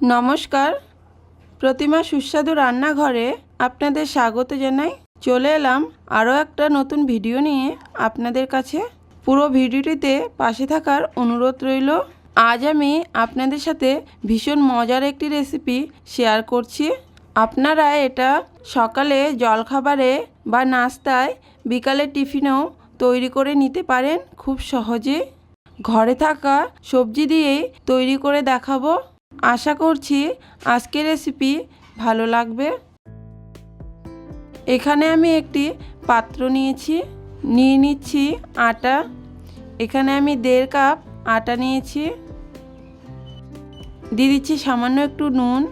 নমস্কার। প্রতিমা সুস্বাদু রান্নাঘরে আপনাদের স্বাগত জানাই। চলে এলাম আরও একটা নতুন ভিডিও নিয়ে আপনাদের কাছে। পুরো ভিডিওটিতে পাশে থাকার অনুরোধ রইল। আজ আমি আপনাদের সাথে ভীষণ মজার একটি রেসিপি শেয়ার করছি। আপনারা এটা সকালে জলখাবারে বা নাস্তায় বিকালের টিফিনেও তৈরি করে নিতে পারেন খুব সহজে ঘরে থাকা সবজি দিয়েই তৈরি করে দেখাবো। আশা করছি আজকের রেসিপি ভালো লাগবে। এখানে আমি একটি পাত্র নিয়েছি, নিয়ে নিচ্ছি আটা। এখানে আমি দেড় কাপ আটা নিয়েছি। দিয়ে দিচ্ছি সামান্য একটু নুন।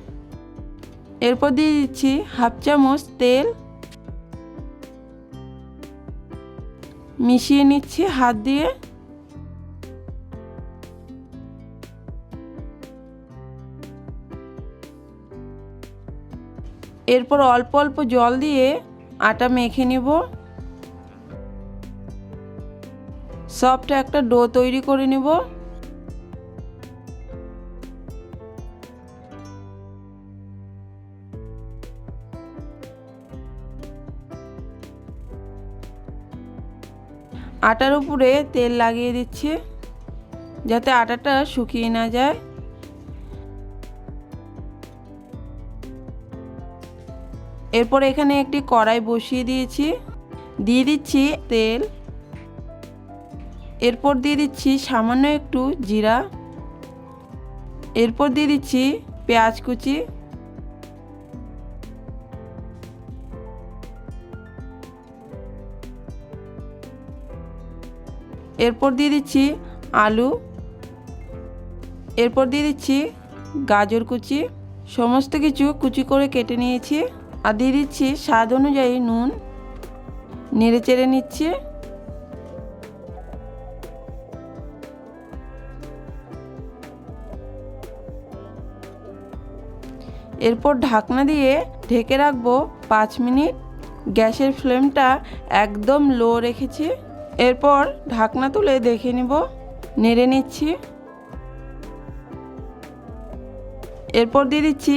এরপর দিয়ে দিচ্ছি হাফ চামচ তেল। মিশিয়ে নিচ্ছি হাত দিয়ে। এরপর অল্প অল্প জল দিয়ে আটা মেখে নেব। সফট একটা ডো তৈরি করে নেব। আটার উপরে তেল লাগিয়ে দিচ্ছি, যাতে আটাটা শুকিয়ে না যায়। এরপর এখানে একটি কড়াই বসিয়ে দিয়েছি। দিয়ে দিচ্ছি তেল। এরপর দিয়ে দিচ্ছি সামান্য একটু জিরা। এরপর দিয়ে দিচ্ছি পেঁয়াজ কুচি। এরপর দিয়ে দিচ্ছি আলু। এরপর দিয়ে দিচ্ছি গাজর কুচি। সমস্ত কিছু কুচি করে কেটে নিয়েছি। আর দিয়ে দিচ্ছি স্বাদ অনুযায়ী নুন। নেড়ে চেড়ে নিচ্ছি। এরপর ঢাকনা দিয়ে ঢেকে রাখব পাঁচ মিনিট। গ্যাসের ফ্লেমটা একদম লো রেখেছি। এরপর ঢাকনা তুলে দেখে নিব। নেড়ে নিচ্ছি। এরপর দিয়ে দিচ্ছি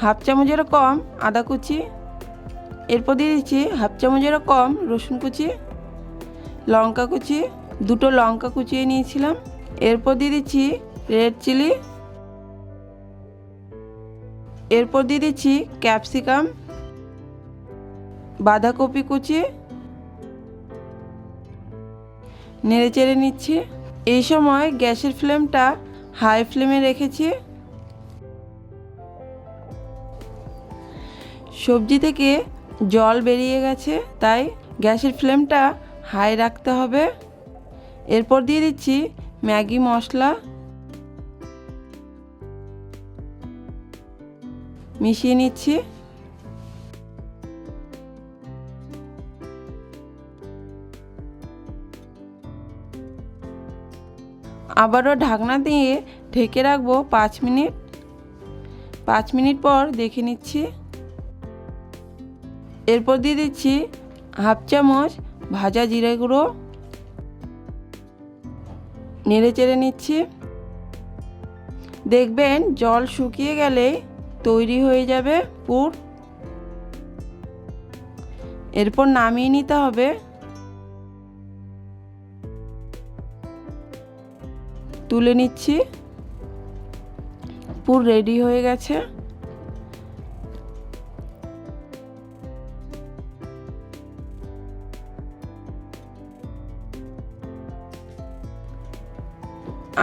হাফ চামচেরও কম আদা কুচি, এরপর দিয়ে দিচ্ছি হাফ চামচেরও কম রসুন কুচি, লঙ্কা কুচি, দুটো লঙ্কা কুচিয়ে নিয়েছিলাম, এরপর দিয়ে দিচ্ছি রেড চিলি, এরপর দিয়ে দিচ্ছি ক্যাপসিকাম, বাঁধাকপি কুচি, নেড়ে চেড়ে নিচ্ছি। এই সময় গ্যাসের ফ্লেমটা হাই ফ্লেমে রেখেছি। সবজি থেকে জল বেরিয়ে গেছে, তাই গ্যাসের ফ্লেমটা হাই রাখতে হবে। এরপর দিয়ে দিচ্ছি ম্যাগি মশলা। মিশিয়ে নিচ্ছি। আবারও ঢাকনা দিয়ে ঢেকে রাখব পাঁচ মিনিট। পাঁচ মিনিট পর দেখে নিচ্ছি। এরপর দিয়ে দিচ্ছি হাফ চামচ ভাজা জিরে গুঁড়ো। নেড়ে চেড়ে নিচ্ছি। দেখবেন জল শুকিয়ে গেলে তৈরি হয়ে যাবে পুর। এরপর নামিয়ে নিতে হবে। তুলে নিচ্ছি। পুর রেডি হয়ে গেছে।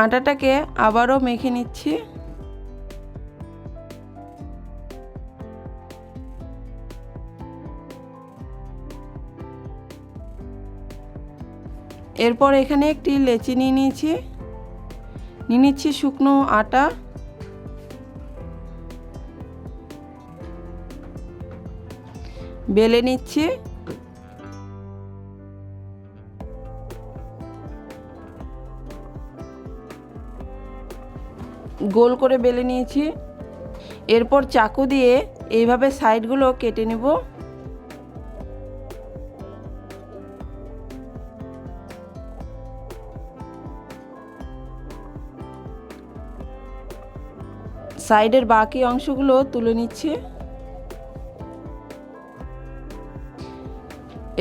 আটাটাকে আবারও মেখে নিচ্ছি। এরপর এখানে একটি লেচি নিয়ে নিয়েছি। নিয়ে নিচ্ছি শুকনো আটা। বেলে নিচ্ছি। গোল করে বেলে নিয়েছি। এরপর চাকু দিয়ে এইভাবে সাইডগুলো কেটে নেব। সাইডের বাকি অংশগুলো তুলে নিচ্ছি।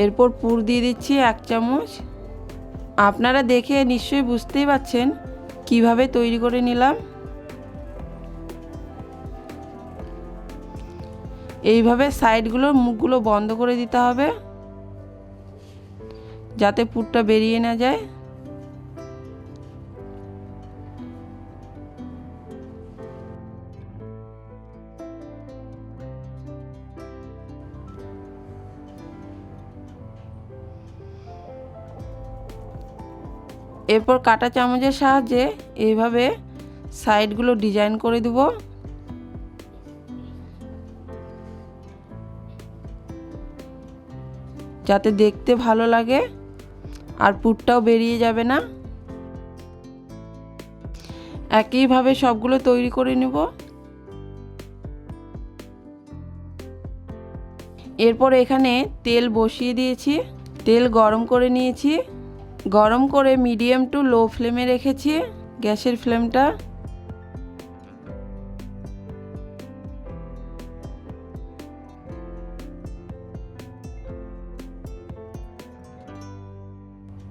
এরপর পুর দিয়ে দিচ্ছি এক চামচ। আপনারা দেখে নিশ্চয়ই বুঝতেই পাচ্ছেন কীভাবে তৈরি করে নিলাম। এইভাবে সাইডগুলোর মুখগুলো বন্ধ করে দিতে হবে। যাতে পুরটা বেরিয়ে না যায়। এরপর কাটা চামচের সাহায্যে এইভাবে সাইডগুলো ডিজাইন করে দেব। যাতে দেখতে ভালো লাগে আর পুরটাও বেরিয়ে যাবে না। একইভাবে সবগুলো তৈরি করে নেব। এরপর এখানে তেল বসিয়ে দিয়েছি। তেল গরম করে নিয়েছি। গরম করে মিডিয়াম টু লো ফ্লেমে রেখেছি গ্যাসের ফ্লেমটা।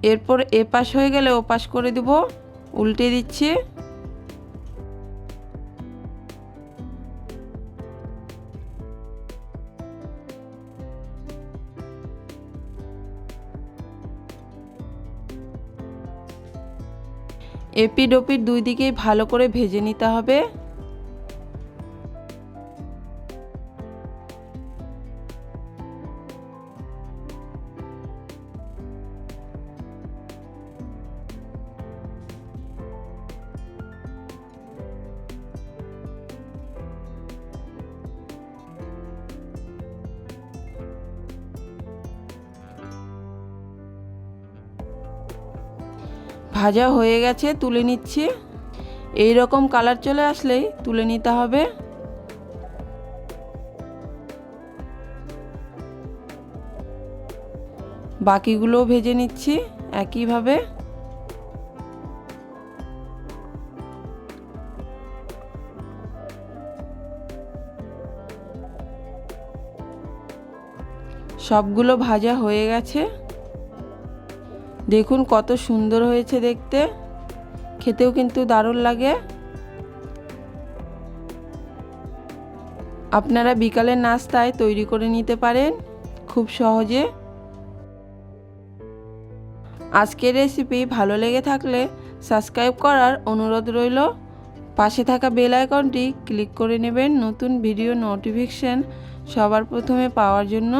এরপর এপাশ হয়ে গেলে ওপাশ করে দেব, উল্টে দিচ্ছি। এপিড ওপিড দুই দিকেই ভালো করে ভেজে নিতে হবে। ভাজা হয়ে গেছে, তুলে নিচ্ছি। এই রকম কালার চলে আসলেই তুলে নিতে হবে। বাকিগুলোও ভেজে নিচ্ছি একইভাবে। সবগুলো ভাজা হয়ে গেছে। দেখুন কত সুন্দর হয়েছে দেখতে। খেতেও কিন্তু দারুণ লাগে। আপনারা বিকালের নাস্তায় তৈরি করে নিতে পারেন, খুব সহজে। আজকের রেসিপি ভালো লেগে থাকলে সাবস্ক্রাইব করার অনুরোধ রইল। পাশে থাকা বেল আইকনটি ক্লিক করে নেবেন নতুন ভিডিও নোটিফিকেশান সবার প্রথমে পাওয়ার জন্য।